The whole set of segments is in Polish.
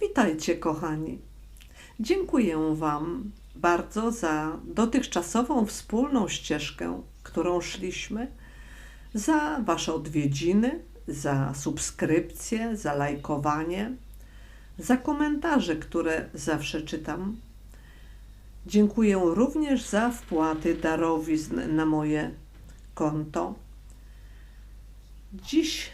Witajcie, kochani. Dziękuję Wam bardzo za dotychczasową wspólną ścieżkę, którą szliśmy, za Wasze odwiedziny, za subskrypcje, za lajkowanie, za komentarze, które zawsze czytam. Dziękuję również za wpłaty darowizn na moje konto. Dziś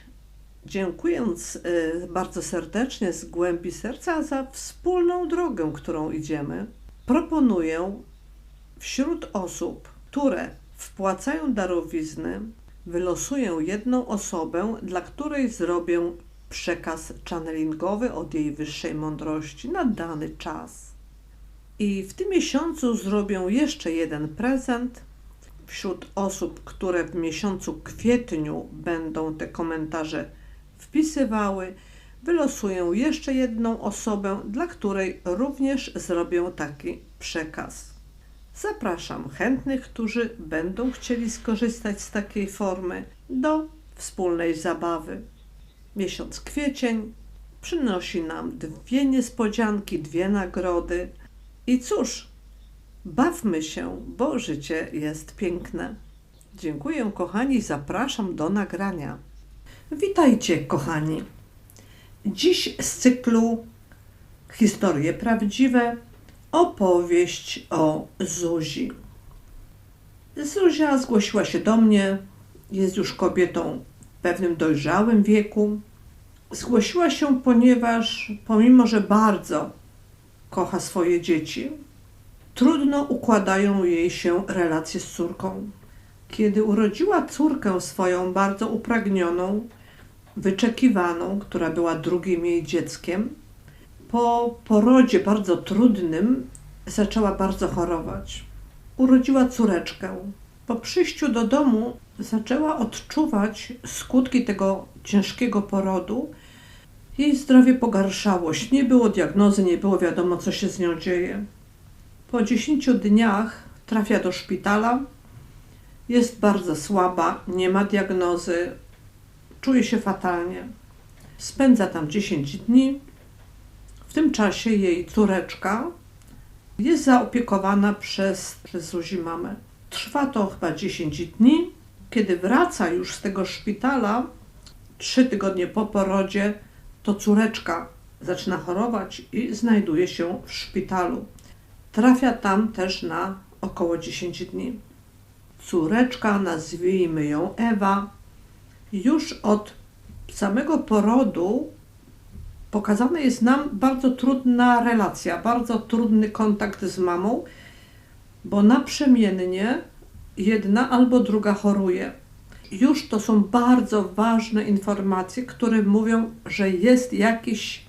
dziękując y, bardzo serdecznie z głębi serca za wspólną drogę, którą idziemy, proponuję wśród osób, które wpłacają darowizny, wylosuję jedną osobę, dla której zrobię przekaz channelingowy od jej wyższej mądrości na dany czas. I w tym miesiącu zrobię jeszcze jeden prezent wśród osób, które w miesiącu kwietniu będą te komentarze wpisywały, wylosuję jeszcze jedną osobę, dla której również zrobię taki przekaz. Zapraszam chętnych, którzy będą chcieli skorzystać z takiej formy do wspólnej zabawy. Miesiąc kwiecień przynosi nam dwie niespodzianki, dwie nagrody. I cóż, bawmy się, bo życie jest piękne. Dziękuję, kochani, zapraszam do nagrania. Witajcie, kochani. Dziś z cyklu Historie prawdziwe opowieść o Zuzi. Zuzia zgłosiła się do mnie, jest już kobietą w pewnym dojrzałym wieku. Zgłosiła się, ponieważ pomimo, że bardzo kocha swoje dzieci, trudno układają jej się relacje z córką. Kiedy urodziła córkę swoją bardzo upragnioną, wyczekiwaną, która była drugim jej dzieckiem, po porodzie bardzo trudnym zaczęła bardzo chorować. Urodziła córeczkę. Po przyjściu do domu zaczęła odczuwać skutki tego ciężkiego porodu. Jej zdrowie pogarszało się. Nie było diagnozy, nie było wiadomo, co się z nią dzieje. Po 10 dniach trafia do szpitala. Jest bardzo słaba, nie ma diagnozy, czuje się fatalnie. Spędza tam 10 dni. W tym czasie jej córeczka jest zaopiekowana przez, przez Zuzi mamę. Trwa to chyba 10 dni. Kiedy wraca już z tego szpitala, trzy tygodnie po porodzie, to córeczka zaczyna chorować i znajduje się w szpitalu. Trafia tam też na około 10 dni. Córeczka, nazwijmy ją Ewa, już od samego porodu pokazana jest nam bardzo trudna relacja, bardzo trudny kontakt z mamą, bo naprzemiennie jedna albo druga choruje. Już to są bardzo ważne informacje, które mówią, że jest jakiś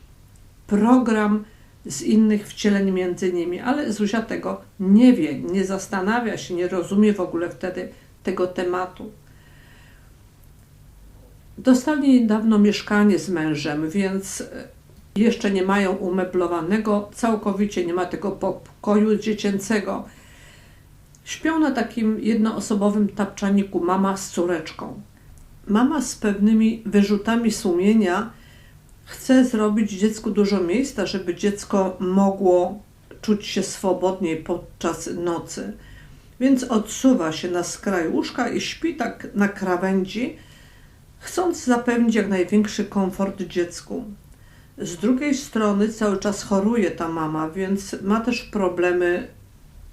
program z innych wcieleń między nimi, ale Zuzia tego nie wie, nie zastanawia się, nie rozumie w ogóle wtedy tego tematu. Dostali niedawno mieszkanie z mężem, więc jeszcze nie mają umeblowanego, całkowicie nie ma tego pokoju dziecięcego. Śpią na takim jednoosobowym tapczaniku mama z córeczką. Mama z pewnymi wyrzutami sumienia chce zrobić dziecku dużo miejsca, żeby dziecko mogło czuć się swobodniej podczas nocy. Więc odsuwa się na skraj łóżka i śpi tak na krawędzi, chcąc zapewnić jak największy komfort dziecku. Z drugiej strony cały czas choruje ta mama, więc ma też problemy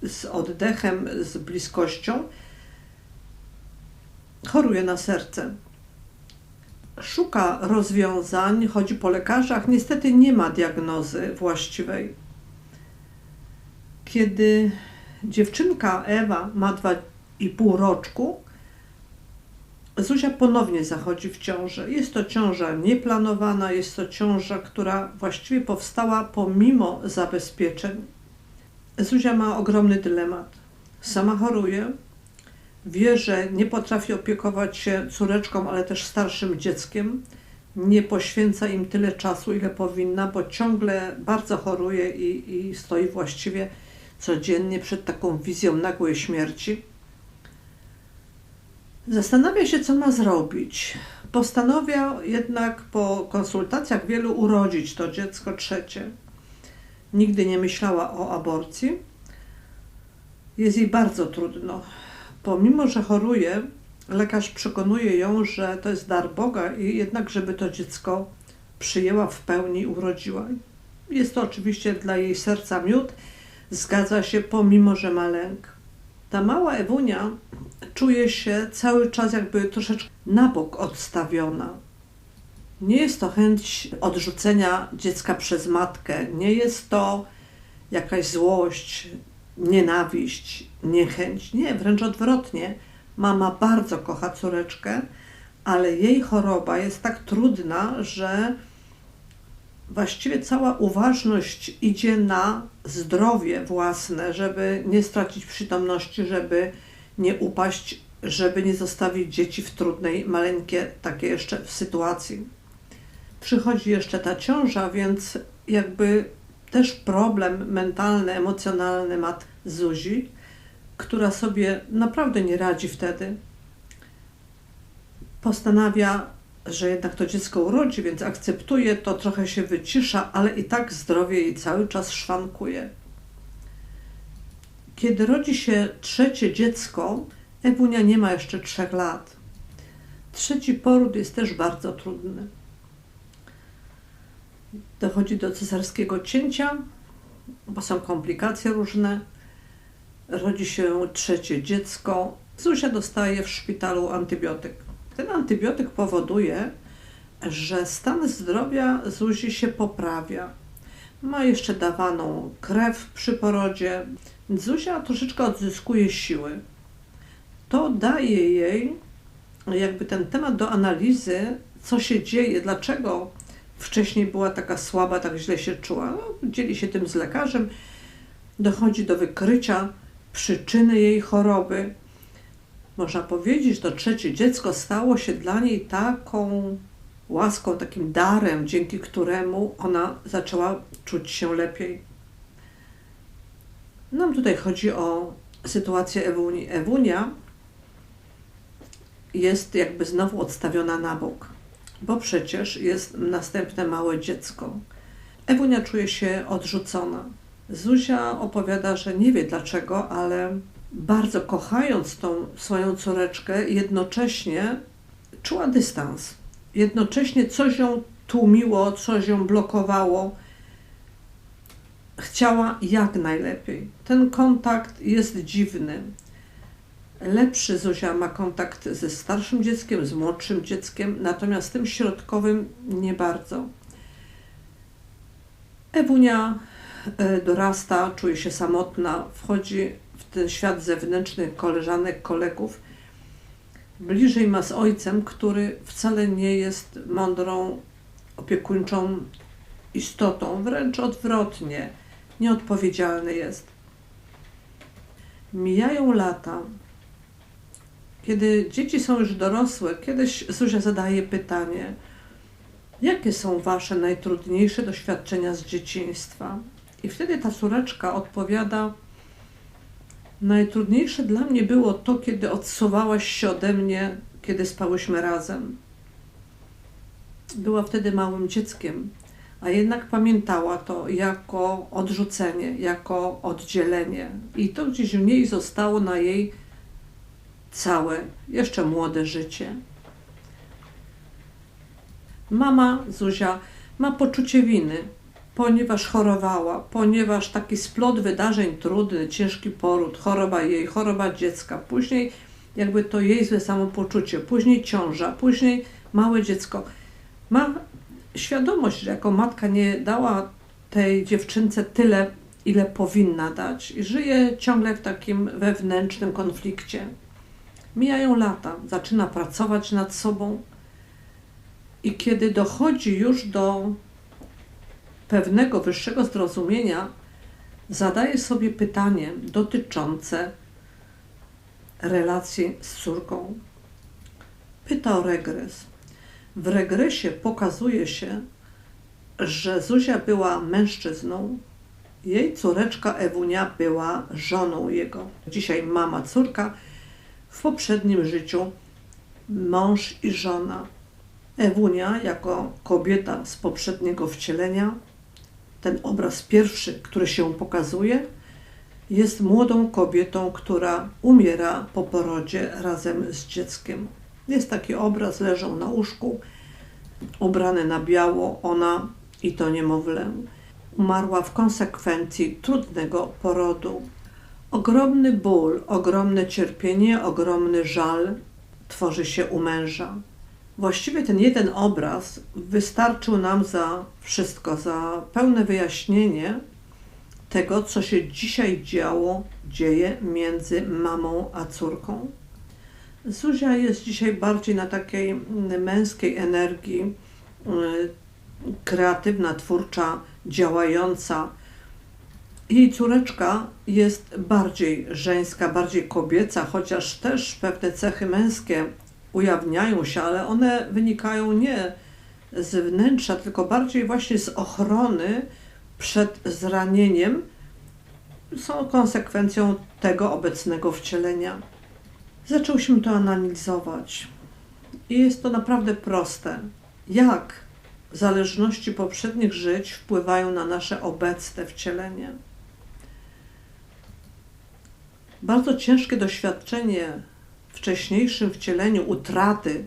z oddechem, z bliskością. Choruje na serce. Szuka rozwiązań, chodzi po lekarzach. Niestety nie ma diagnozy właściwej. Kiedy dziewczynka Ewa ma dwa i pół roczku, Zuzia ponownie zachodzi w ciążę. Jest to ciąża nieplanowana, jest to ciąża, która właściwie powstała pomimo zabezpieczeń. Zuzia ma ogromny dylemat. Sama choruje, wie, że nie potrafi opiekować się córeczką, ale też starszym dzieckiem. Nie poświęca im tyle czasu, ile powinna, bo ciągle bardzo choruje i, i stoi właściwie codziennie przed taką wizją nagłej śmierci. Zastanawia się, co ma zrobić. Postanawia jednak po konsultacjach wielu urodzić to dziecko trzecie. Nigdy nie myślała o aborcji. Jest jej bardzo trudno. Pomimo, że choruje, lekarz przekonuje ją, że to jest dar Boga i jednak, żeby to dziecko przyjęła w pełni i urodziła. Jest to oczywiście dla jej serca miód, zgadza się, pomimo, że ma lęk. Ta mała Ewunia czuje się cały czas jakby troszeczkę na bok odstawiona. Nie jest to chęć odrzucenia dziecka przez matkę, nie jest to jakaś złość, nienawiść, niechęć. Nie, wręcz odwrotnie. Mama bardzo kocha córeczkę, ale jej choroba jest tak trudna, że właściwie cała uważność idzie na zdrowie własne, żeby nie stracić przytomności, żeby nie upaść, żeby nie zostawić dzieci w trudnej, maleńkie takie jeszcze w sytuacji. Przychodzi jeszcze ta ciąża, więc jakby też problem mentalny, emocjonalny ma Zuzi, która sobie naprawdę nie radzi wtedy. Postanawia, że jednak to dziecko urodzi, więc akceptuje to, trochę się wycisza, ale i tak zdrowie jej cały czas szwankuje. Kiedy rodzi się trzecie dziecko, Ewunia nie ma jeszcze trzech lat. Trzeci poród jest też bardzo trudny. Dochodzi do cesarskiego cięcia, bo są komplikacje różne. Rodzi się trzecie dziecko. Zuzia dostaje w szpitalu antybiotyk. Ten antybiotyk powoduje, że stan zdrowia Zuzi się poprawia. Ma jeszcze dawaną krew przy porodzie. Zuzia troszeczkę odzyskuje siły. To daje jej jakby ten temat do analizy, co się dzieje, dlaczego wcześniej była taka słaba, tak źle się czuła. No, dzieli się tym z lekarzem, dochodzi do wykrycia przyczyny jej choroby. Można powiedzieć, że to trzecie dziecko stało się dla niej taką łaską, takim darem, dzięki któremu ona zaczęła czuć się lepiej. Nam tutaj chodzi o sytuację Ewuni. Ewunia jest jakby znowu odstawiona na bok, bo przecież jest następne małe dziecko. Ewunia czuje się odrzucona. Zuzia opowiada, że nie wie dlaczego, ale bardzo kochając tą swoją córeczkę, jednocześnie czuła dystans. Jednocześnie coś ją tłumiło, coś ją blokowało. Chciała jak najlepiej. Ten kontakt jest dziwny. Lepszy Zuzia ma kontakt ze starszym dzieckiem, z młodszym dzieckiem, natomiast tym środkowym nie bardzo. Ewunia e, dorasta, czuje się samotna, wchodzi w ten świat zewnętrzny koleżanek, kolegów. Bliżej ma z ojcem, który wcale nie jest mądrą, opiekuńczą istotą, wręcz odwrotnie, nieodpowiedzialny jest. Mijają lata. Kiedy dzieci są już dorosłe, kiedyś Zuzia zadaje pytanie: Jakie są Wasze najtrudniejsze doświadczenia z dzieciństwa? I wtedy ta córeczka odpowiada: Najtrudniejsze dla mnie było to, kiedy odsuwałaś się ode mnie, kiedy spałyśmy razem. Była wtedy małym dzieckiem, a jednak pamiętała to jako odrzucenie, jako oddzielenie. I to gdzieś w niej zostało na jej całe, jeszcze młode życie. Mama Zuzia ma poczucie winy, ponieważ chorowała, ponieważ taki splot wydarzeń trudny, ciężki poród, choroba jej, choroba dziecka, później jakby to jej złe samopoczucie, później ciąża, później małe dziecko. Ma świadomość, że jako matka nie dała tej dziewczynce tyle, ile powinna dać i żyje ciągle w takim wewnętrznym konflikcie. Mijają lata, zaczyna pracować nad sobą i kiedy dochodzi już do pewnego wyższego zrozumienia, zadaje sobie pytanie dotyczące relacji z córką. Pyta o regres. W regresie pokazuje się, że Zuzia była mężczyzną, jej córeczka Ewunia była żoną jego. Dzisiaj mama, córka, w poprzednim życiu mąż i żona. Ewunia, jako kobieta z poprzedniego wcielenia, ten obraz pierwszy, który się pokazuje, jest młodą kobietą, która umiera po porodzie razem z dzieckiem. Jest taki obraz, leżą na łóżku, ubrane na biało, ona i to niemowlę. Umarła w konsekwencji trudnego porodu. Ogromny ból, ogromne cierpienie, ogromny żal tworzy się u męża. Właściwie ten jeden obraz wystarczył nam za wszystko, za pełne wyjaśnienie tego, co się dzisiaj działo, dzieje między mamą a córką. Zuzia jest dzisiaj bardziej na takiej męskiej energii, y, kreatywna, twórcza, działająca. Jej córeczka jest bardziej żeńska, bardziej kobieca, chociaż też pewne cechy męskie ujawniają się, ale one wynikają nie z wnętrza, tylko bardziej właśnie z ochrony przed zranieniem, są konsekwencją tego obecnego wcielenia. Zaczęłyśmy to analizować i jest to naprawdę proste. Jak zależności poprzednich żyć wpływają na nasze obecne wcielenie? Bardzo ciężkie doświadczenie wcześniejszym wcieleniu utraty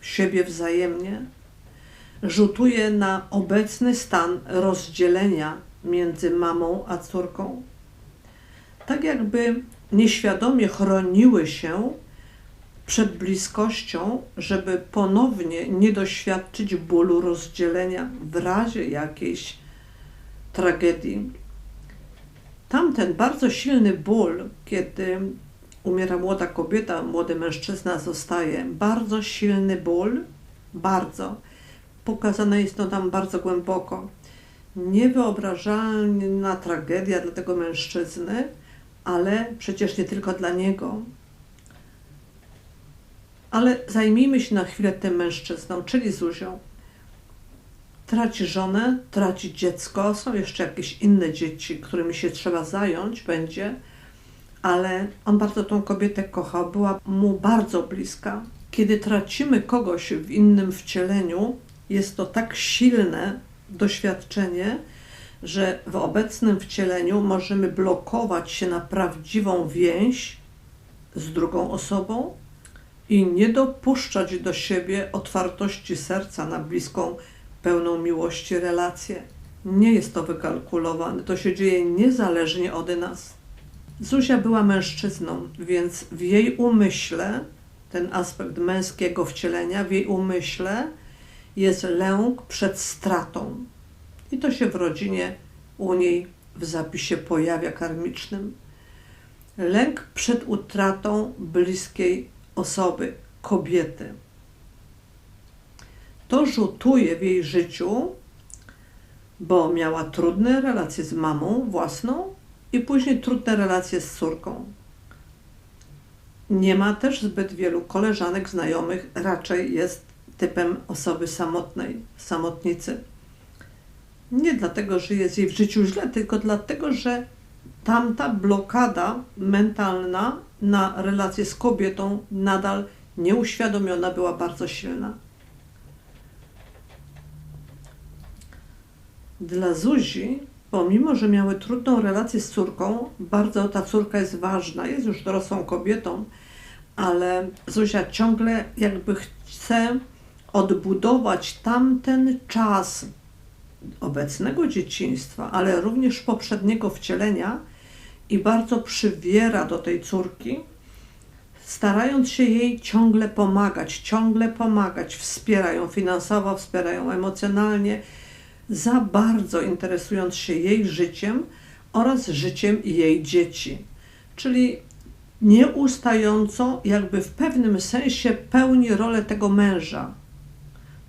siebie wzajemnie rzutuje na obecny stan rozdzielenia między mamą a córką. Tak jakby nieświadomie chroniły się przed bliskością, żeby ponownie nie doświadczyć bólu rozdzielenia w razie jakiejś tragedii. Tamten bardzo silny ból, kiedy umiera młoda kobieta, młody mężczyzna zostaje, bardzo silny ból, bardzo. Pokazane jest to tam bardzo głęboko. Niewyobrażalna tragedia dla tego mężczyzny, ale przecież nie tylko dla niego. Ale zajmijmy się na chwilę tym mężczyzną, czyli Zuzią. Traci żonę, traci dziecko, są jeszcze jakieś inne dzieci, którymi się trzeba zająć będzie, ale on bardzo tą kobietę kochał, była mu bardzo bliska. Kiedy tracimy kogoś w innym wcieleniu, jest to tak silne doświadczenie, że w obecnym wcieleniu możemy blokować się na prawdziwą więź z drugą osobą i nie dopuszczać do siebie otwartości serca na bliską, pełną miłości relację. Nie jest to wykalkulowane, to się dzieje niezależnie od nas. Zuzia była mężczyzną, więc w jej umyśle, ten aspekt męskiego wcielenia, w jej umyśle jest lęk przed stratą. I to się w rodzinie u niej w zapisie pojawia karmicznym. Lęk przed utratą bliskiej osoby, kobiety. To rzutuje w jej życiu, bo miała trudne relacje z mamą własną i później trudne relacje z córką. Nie ma też zbyt wielu koleżanek, znajomych, raczej jest typem osoby samotnej, samotnicy. Nie dlatego, że jest jej w życiu źle, tylko dlatego, że tamta blokada mentalna na relację z kobietą nadal nieuświadomiona była bardzo silna. Dla Zuzi, pomimo że miały trudną relację z córką, bardzo ta córka jest ważna, jest już dorosłą kobietą, ale Zuzia ciągle jakby chce odbudować tamten czas obecnego dzieciństwa, ale również poprzedniego wcielenia i bardzo przywiera do tej córki, starając się jej ciągle pomagać, ciągle pomagać, wspierają finansowo, wspierają emocjonalnie, za bardzo interesując się jej życiem oraz życiem jej dzieci. Czyli nieustająco, jakby w pewnym sensie pełni rolę tego męża,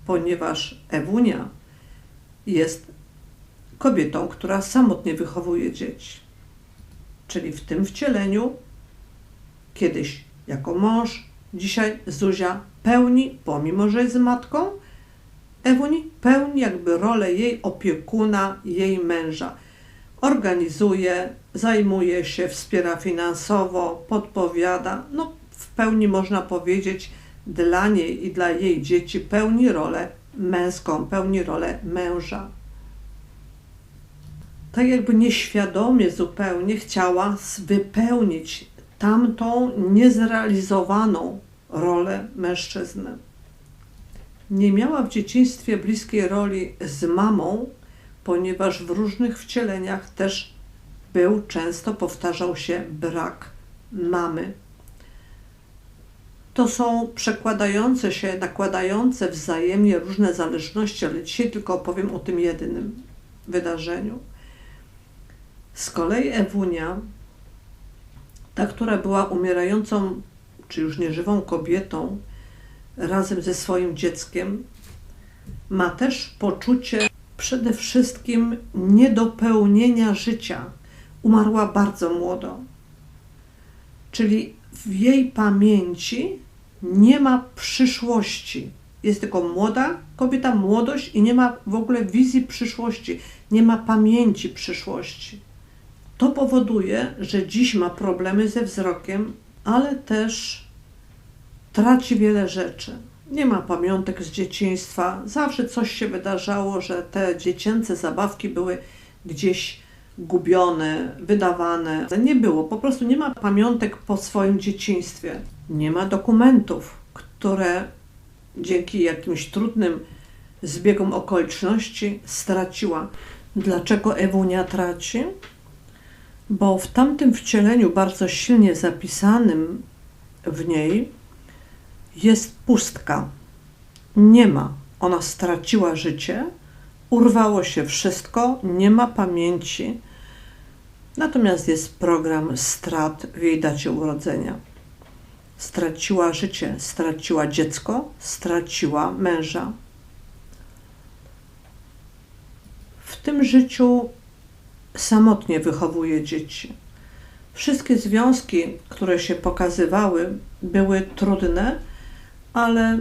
ponieważ Ewunia jest kobietą, która samotnie wychowuje dzieci. Czyli w tym wcieleniu, kiedyś jako mąż, dzisiaj Zuzia pełni, pomimo że jest matką, Ewuni pełni jakby rolę jej opiekuna, jej męża. Organizuje, zajmuje się, wspiera finansowo, podpowiada. No, w pełni można powiedzieć, dla niej i dla jej dzieci pełni rolę męską, pełni rolę męża. Tak jakby nieświadomie zupełnie chciała wypełnić tamtą niezrealizowaną rolę mężczyzny. Nie miała w dzieciństwie bliskiej roli z mamą, ponieważ w różnych wcieleniach też był, często powtarzał się brak mamy. To są przekładające się, nakładające wzajemnie różne zależności, ale dzisiaj tylko opowiem o tym jedynym wydarzeniu. Z kolei Ewunia, ta, która była umierającą, czy już nieżywą kobietą, razem ze swoim dzieckiem, ma też poczucie przede wszystkim niedopełnienia życia. Umarła bardzo młodo. Czyli w jej pamięci nie ma przyszłości. Jest tylko młoda kobieta, młodość i nie ma w ogóle wizji przyszłości, nie ma pamięci przyszłości. To powoduje, że dziś ma problemy ze wzrokiem, ale też traci wiele rzeczy. Nie ma pamiątek z dzieciństwa. Zawsze coś się wydarzało, że te dziecięce zabawki były gdzieś gubione, wydawane. Nie było, po prostu nie ma pamiątek po swoim dzieciństwie. Nie ma dokumentów, które dzięki jakimś trudnym zbiegom okoliczności straciła. Dlaczego Ewunia traci? Bo w tamtym wcieleniu, bardzo silnie zapisanym w niej, jest pustka. Nie ma. Ona straciła życie, urwało się wszystko, nie ma pamięci. Natomiast jest program strat w jej dacie urodzenia. Straciła życie, straciła dziecko, straciła męża. W tym życiu samotnie wychowuje dzieci. Wszystkie związki, które się pokazywały, były trudne, ale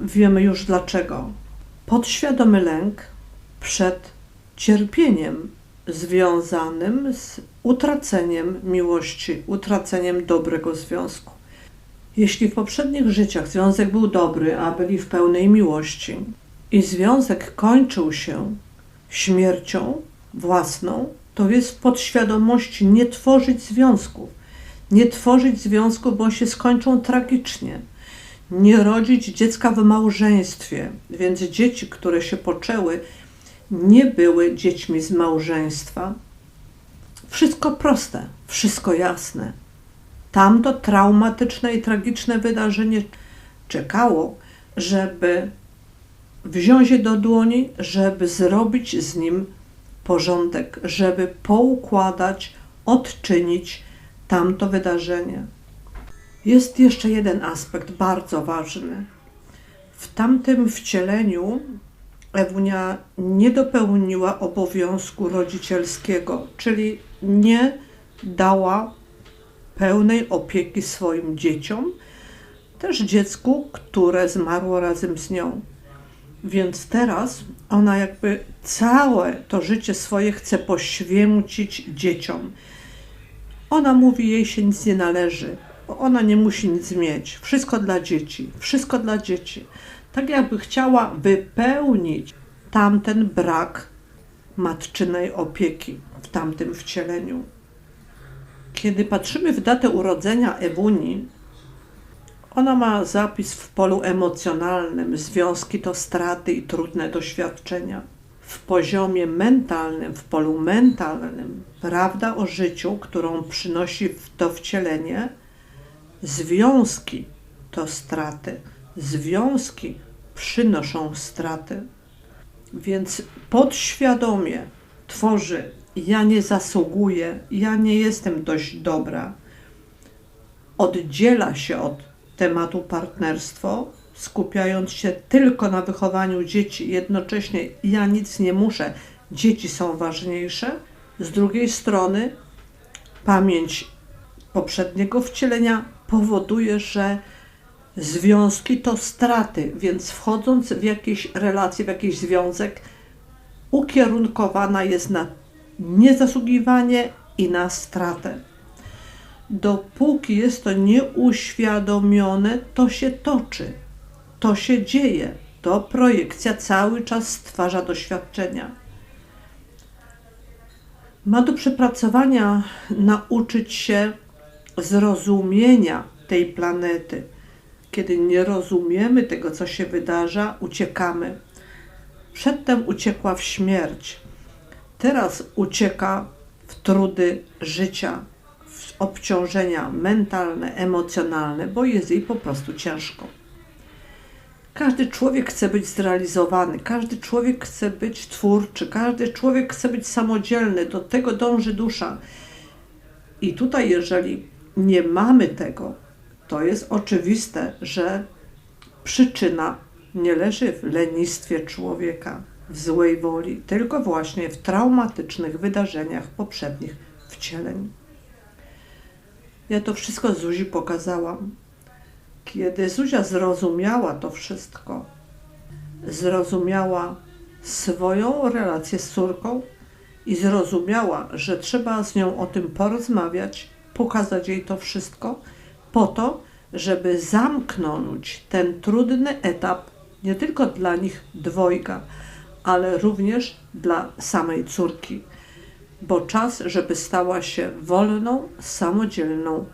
wiemy już dlaczego. Podświadomy lęk przed cierpieniem związanym z utraceniem miłości, utraceniem dobrego związku. Jeśli w poprzednich życiach związek był dobry, a byli w pełnej miłości, i związek kończył się śmiercią własną, to jest w podświadomości nie tworzyć związków. Nie tworzyć związków, bo się skończą tragicznie. Nie rodzić dziecka w małżeństwie, więc dzieci, które się poczęły, nie były dziećmi z małżeństwa. Wszystko proste, wszystko jasne. Tamto traumatyczne i tragiczne wydarzenie czekało, żeby wziąć je do dłoni, żeby zrobić z nim porządek, żeby poukładać, odczynić tamto wydarzenie. Jest jeszcze jeden aspekt bardzo ważny. W tamtym wcieleniu Ewunia nie dopełniła obowiązku rodzicielskiego, czyli nie dała pełnej opieki swoim dzieciom, też dziecku, które zmarło razem z nią. Więc teraz ona jakby całe to życie swoje chce poświęcić dzieciom. Ona mówi, jej się nic nie należy, ona nie musi nic mieć. Wszystko dla dzieci, wszystko dla dzieci. Tak jakby chciała wypełnić tamten brak matczynej opieki w tamtym wcieleniu. Kiedy patrzymy w datę urodzenia Ewuni, ona ma zapis w polu emocjonalnym, związki to straty i trudne doświadczenia. W poziomie mentalnym, w polu mentalnym, prawda o życiu, którą przynosi to wcielenie, związki to straty. Związki przynoszą straty. Więc podświadomie tworzy: Ja nie zasługuję, ja nie jestem dość dobra. Oddziela się od tematu partnerstwo, skupiając się tylko na wychowaniu dzieci, jednocześnie ja nic nie muszę, dzieci są ważniejsze. Z drugiej strony, pamięć poprzedniego wcielenia powoduje, że związki to straty, więc wchodząc w jakieś relacje, w jakiś związek, ukierunkowana jest na niezasługiwanie i na stratę. dopóki jest to nieuświadomione, to się toczy, to się dzieje. To projekcja cały czas stwarza doświadczenia. Ma do przepracowania nauczyć się zrozumienia tej planety. Kiedy nie rozumiemy tego, co się wydarza, uciekamy. Przedtem uciekła w śmierć, teraz ucieka w trudy życia, w obciążenia mentalne, emocjonalne, bo jest jej po prostu ciężko. Każdy człowiek chce być zrealizowany, każdy człowiek chce być twórczy, każdy człowiek chce być samodzielny, do tego dąży dusza. I tutaj, jeżeli nie mamy tego, to jest oczywiste, że przyczyna nie leży w lenistwie człowieka, w złej woli, tylko właśnie w traumatycznych wydarzeniach poprzednich wcieleń. Ja to wszystko Zuzi pokazałam. Kiedy Zuzia zrozumiała to wszystko, zrozumiała swoją relację z córką i zrozumiała, że trzeba z nią o tym porozmawiać, pokazać jej to wszystko, po to, żeby zamknąć ten trudny etap nie tylko dla nich dwojga, ale również dla samej córki, bo czas, żeby stała się wolną, samodzielną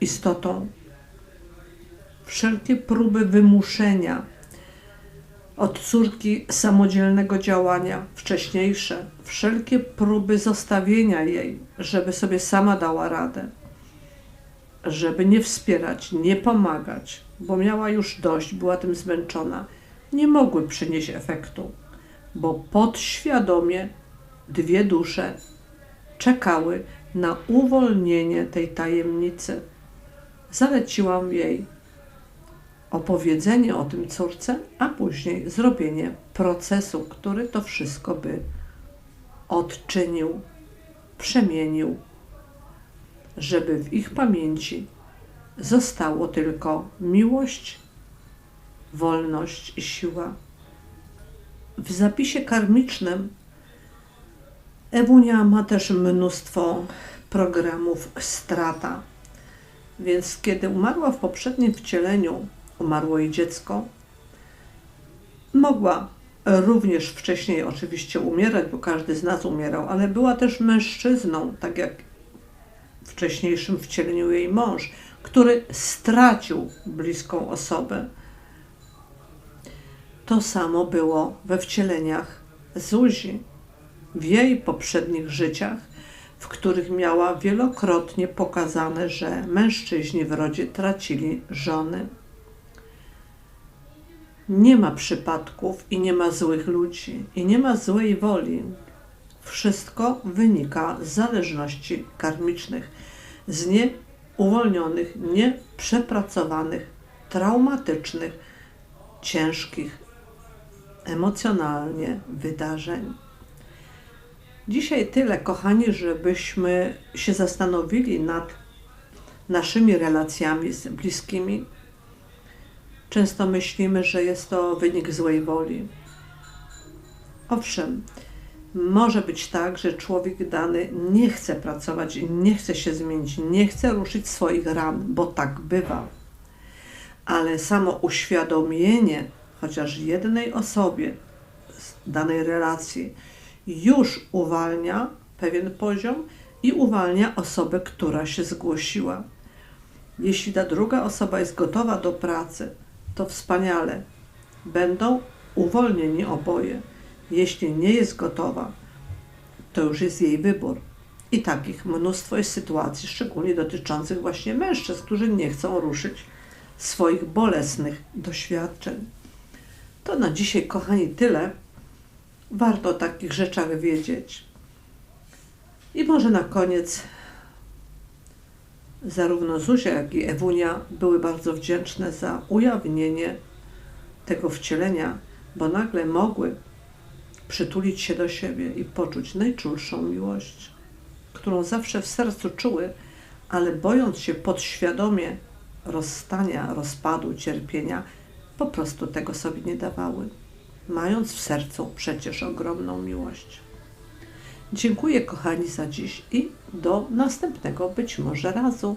istotą. Wszelkie próby wymuszenia od córki samodzielnego działania, wcześniejsze, wszelkie próby zostawienia jej, żeby sobie sama dała radę, żeby nie wspierać, nie pomagać, bo miała już dość, była tym zmęczona, nie mogły przynieść efektu, bo podświadomie dwie dusze czekały na uwolnienie tej tajemnicy. Zaleciłam jej opowiedzenie o tym córce, a później zrobienie procesu, który to wszystko by odczynił, przemienił, żeby w ich pamięci zostało tylko miłość, wolność i siła. W zapisie karmicznym Ewunia ma też mnóstwo programów strata. Więc kiedy umarła w poprzednim wcieleniu, umarło jej dziecko, mogła również wcześniej oczywiście umierać, bo każdy z nas umierał, ale była też mężczyzną, tak jak wcześniejszym wcieleniu jej mąż, który stracił bliską osobę. To samo było we wcieleniach Zuzi w jej poprzednich życiach, w których miała wielokrotnie pokazane, że mężczyźni w rodzie tracili żony. Nie ma przypadków i nie ma złych ludzi i nie ma złej woli. Wszystko wynika z zależności karmicznych, z nieuwolnionych, nieprzepracowanych, traumatycznych, ciężkich emocjonalnie wydarzeń. Dzisiaj tyle, kochani, żebyśmy się zastanowili nad naszymi relacjami z bliskimi. Często myślimy, że jest to wynik złej woli. Owszem, może być tak, że człowiek dany nie chce pracować, nie chce się zmienić, nie chce ruszyć swoich ran, bo tak bywa. Ale samo uświadomienie chociaż jednej osobie z danej relacji już uwalnia pewien poziom i uwalnia osobę, która się zgłosiła. Jeśli ta druga osoba jest gotowa do pracy, to wspaniale. Będą uwolnieni oboje. Jeśli nie jest gotowa, to już jest jej wybór. I takich mnóstwo jest sytuacji, szczególnie dotyczących właśnie mężczyzn, którzy nie chcą ruszyć swoich bolesnych doświadczeń. To na dzisiaj, kochani, tyle. Warto o takich rzeczach wiedzieć. I może na koniec zarówno Zuzia, jak i Ewunia były bardzo wdzięczne za ujawnienie tego wcielenia, bo nagle mogły przytulić się do siebie i poczuć najczulszą miłość, którą zawsze w sercu czuły, ale bojąc się podświadomie rozstania, rozpadu, cierpienia, po prostu tego sobie nie dawały mając w sercu przecież ogromną miłość. Dziękuję kochani za dziś i do następnego być może razu.